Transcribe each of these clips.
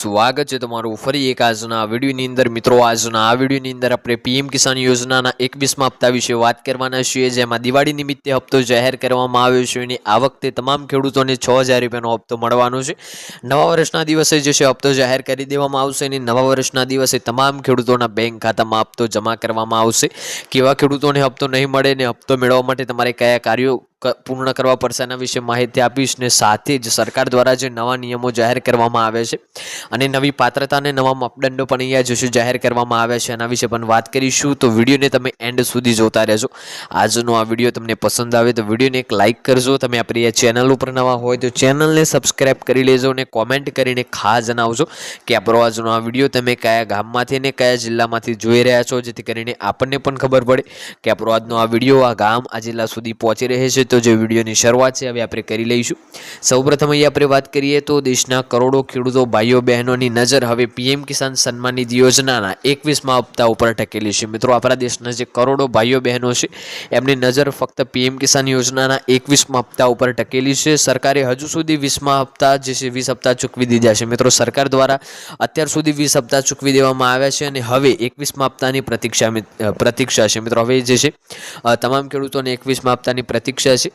સ્વાગત છે તમારું ફરી એક આજના વિડીયોની અંદર. મિત્રો, આજના આ વિડીયોની અંદર આપણે પીએમ કિસાન યોજનાના એકવીસમાં હપ્તા વિશે વાત કરવાના છીએ, જેમાં દિવાળી નિમિત્તે હપ્તો જાહેર કરવામાં આવ્યો છે. અને આ વખતે તમામ ખેડૂતોને છ હજાર રૂપિયાનો હપ્તો મળવાનો છે. નવા વર્ષના દિવસે જે છે હપ્તો જાહેર કરી દેવામાં આવશે અને નવા વર્ષના દિવસે તમામ ખેડૂતોના બેંક ખાતામાં હપ્તો જમા કરવામાં આવશે. કેવા ખેડૂતોને હપ્તો નહીં મળે ને હપ્તો મેળવવા માટે તમારે કયા કાર્યો પૂર્ણ કરવા પડશે એના વિશે માહિતી આપીશ ને સાથે જ સરકાર દ્વારા જે નવા નિયમો જાહેર કરવામાં આવે છે અને નવી પાત્રતા અને નવા માપદંડો પણ અહીંયા જોશું જાહેર કરવામાં આવ્યા છે એના વિશે પણ વાત કરીશું. તો વિડીયોને તમે એન્ડ સુધી જોતા રહેજો. આજનો આ વીડિયો તમને પસંદ આવે તો વિડીયોને એક લાઇક કરજો. તમે આપણી આ ચેનલ ઉપર નવા હોય તો ચેનલને સબસ્ક્રાઈબ કરી લેજો અને કોમેન્ટ કરીને ખાસ જણાવજો કે આપણો આજનો આ વીડિયો તમે કયા ગામમાંથી અને કયા જિલ્લામાંથી જોઈ રહ્યા છો, જેથી કરીને આપણને પણ ખબર પડે કે આપણો આજનો આ વીડિયો આ ગામ, આ જિલ્લા સુધી પહોંચી રહે છે. તો જે વિડીયોની શરૂઆત છે, હવે આપણે કરી લઈશું. સૌપ્રથમ અહીંયા આપણે વાત કરીએ તો દેશના કરોડો ખેડૂતો ભાઈઓ બહેનોની નજર હવે પીએમ કિસાન સન્માન નિધિ યોજનાના એકવીસમાં હપ્તા ઉપર ટકેલી છે. મિત્રો, આપણા દેશના જે કરોડો ભાઈઓ બહેનો છે, એમની નજર ફક્ત પીએમ કિસાન યોજનાના એકવીસમાં હપ્તા ઉપર ટકેલી છે. સરકારે હજુ સુધી વીસમાં હપ્તા જે છે, વીસ હપ્તા ચૂકવી દીધા છે. મિત્રો, સરકાર દ્વારા અત્યાર સુધી વીસ હપ્તા ચૂકવી દેવામાં આવ્યા છે અને હવે એકવીસમાં હપ્તાની પ્રતીક્ષા પ્રતીક્ષા છે. મિત્રો, હવે જે છે તમામ ખેડૂતોને એકવીસમાં હપ્તાની પ્રતીક્ષા છે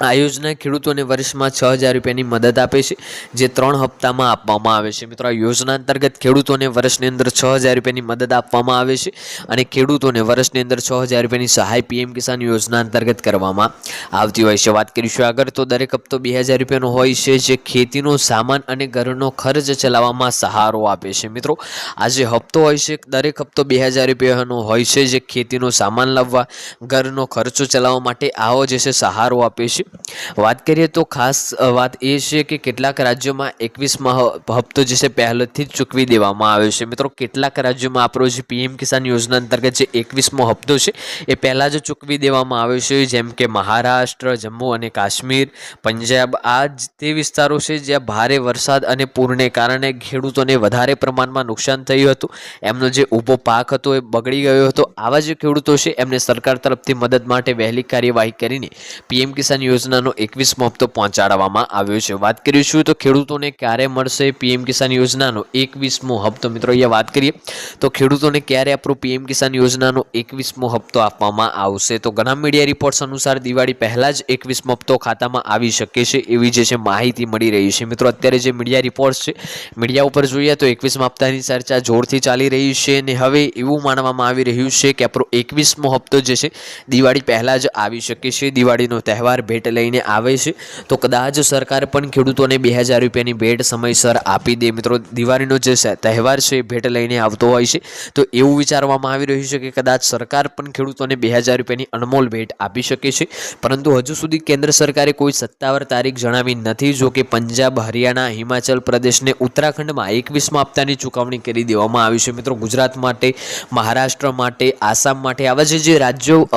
આ યોજના ખેડૂતોને વર્ષમાં છ હજાર રૂપિયાની મદદ આપે છે, જે ત્રણ હપ્તામાં આપવામાં આવે છે. મિત્રો, આ યોજના અંતર્ગત ખેડૂતોને વર્ષની અંદર છ હજાર રૂપિયાની મદદ આપવામાં આવે છે અને ખેડૂતોને વર્ષની અંદર છ હજાર રૂપિયાની સહાય પીએમ કિસાન યોજના અંતર્ગત કરવામાં આવતી હોય છે. વાત કરીશું આગળ, તો દરેક હપ્તો બે હજાર રૂપિયાનો હોય છે, જે ખેતીનો સામાન અને ઘરનો ખર્ચ ચલાવવામાં સહારો આપે છે. મિત્રો, આ જે હપ્તો હોય છે, દરેક હપ્તો બે હજાર રૂપિયાનો હોય છે, જે ખેતીનો સામાન લાવવા, ઘરનો ખર્ચો ચલાવવા માટે આવો જે છે, સહારો આપે છે. વાત કરીએ તો ખાસ વાત એ છે કે કેટલાક રાજ્યોમાં એકવીસમાં હપ્તો જે છે પહેલેથી જ ચૂકવી દેવામાં આવ્યો છે. મિત્રો, કેટલાક રાજ્યોમાં આપણો જે પીએમ કિસાન યોજના અંતર્ગત જે એકવીસમો હપ્તો છે, એ પહેલાં જ ચૂકવી દેવામાં આવ્યો છે. જેમ કે મહારાષ્ટ્ર, જમ્મુ અને કાશ્મીર, પંજાબ, આ તે વિસ્તારો છે જ્યાં ભારે વરસાદ અને પૂરને કારણે ખેડૂતોને વધારે પ્રમાણમાં નુકસાન થયું હતું. એમનો જે ઊભો પાક હતો એ બગડી ગયો હતો. આવા જે ખેડૂતો છે, એમને સરકાર તરફથી મદદ માટે વહેલી કાર્યવાહી કરીને પીએમ કિસાન યોજનાનો એકવીસમો હપ્તો પહોંચાડવામાં આવ્યો છે. વાત કરીશું તો ખેડૂતોને ક્યારે મળશે પીએમ કિસાન યોજનાનો એકવીસમો હપ્તો? મિત્રો, અહીંયા વાત કરીએ. તો ખેડૂતોને ક્યારે આપણો પીએમ કિસાન યોજનાનો એકવીસમો હપ્તો આપવામાં આવશે? તો ઘણા મીડિયા રિપોર્ટ્સ અનુસાર દિવાળી પહેલાં જ એકવીસમો હપ્તો ખાતામાં આવી શકે છે એવી જે છે માહિતી મળી રહી છે. મિત્રો, અત્યારે જે મીડિયા રિપોર્ટ્સ છે મીડિયા ઉપર જોઈએ તો એકવીસમા હપ્તાની ચર્ચા જોરથી ચાલી રહી છે અને હવે એવું માનવામાં આવી રહ્યું છે કે આપણો એકવીસમો હપ્તો જે છે દિવાળી પહેલાં જ આવી શકે છે. દિવાળીનો તહેવાર ભેટ લઈને આવે છે. તો કદાચ સરકાર પણ ખેડૂતોને બે હજાર રૂપિયાની ભેટ સમયસર આપી દે. મિત્રો, દિવાળીનો જે તહેવાર છે, એ ભેટ લઈને આવતો હોય છે. તો એવું વિચારવામાં આવી રહ્યું છે કે કદાચ સરકાર પણ ખેડૂતોને બે હજાર રૂપિયાની અનમોલ ભેટ આપી શકે છે. પરંતુ હજુ સુધી કેન્દ્ર સરકારે કોઈ સત્તાવાર તારીખ જણાવી નથી. જો કે પંજાબ, હરિયાણા, હિમાચલ પ્રદેશને ઉત્તરાખંડમાં એકવીસમાં હપ્તાની ચૂકવણી કરી દેવામાં આવી છે. મિત્રો, ગુજરાત માટે, મહારાષ્ટ્ર માટે, આસામ માટે આવા જે રાજ્યો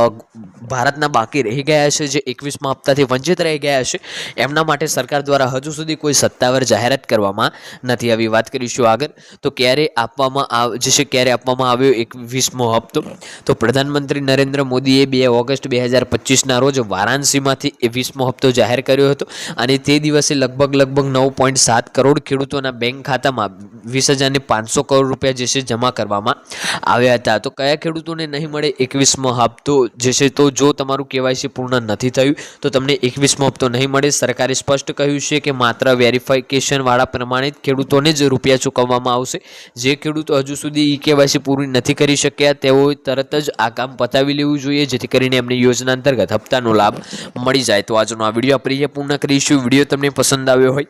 ભારતના બાકી રહી ગયા છે, જે એકવીસમાં હપ્તાથી વંચિત રહી ગયા છે, એમના માટે સરકાર દ્વારા હજુ સુધી કોઈ સત્તાવાર જાહેરાત કરવામાં નથી આવી. વાત કરીશું આગળ. તો ક્યારે આપવામાં આવ જશે ક્યારે આપવામાં આવ્યો એકવીસમો હપ્તો? તો પ્રધાનમંત્રી નરેન્દ્ર મોદીએ બે ઓગસ્ટ બે હજાર પચીસના રોજ વારાણસીમાંથી એ વીસમો હપ્તો જાહેર કર્યો હતો અને તે દિવસે લગભગ લગભગ નવ પોઈન્ટ સાત કરોડ ખેડૂતોના બેંક ખાતામાં વીસ હજારને પાંચસો કરોડ રૂપિયા જે છે, જમા કરવામાં આવ્યા હતા. તો કયા ખેડૂતોને નહીં મળે એકવીસમો હપ્તો? જે છે, તો જો તમારું કેવાયસી પૂર્ણ નથી થયું, તો તમને એકવીસમો હપ્તો નહીં મળે. સરકારે સ્પષ્ટ કહ્યું છે કે માત્ર વેરિફિકેશનવાળા પ્રમાણિત ખેડૂતોને જ રૂપિયા ચૂકવવામાં આવશે. જે ખેડૂતો હજુ સુધી ઈ કેવાયસી પૂરી નથી કરી શક્યા, તેઓએ તરત જ આ કામ પતાવી લેવું જોઈએ, જેથી કરીને એમને યોજના અંતર્ગત હપ્તાનો લાભ મળી જાય. તો આજનો આ વીડિયો આપણે પૂર્ણ કરીશું. વીડિયો તમને પસંદ આવ્યો હોય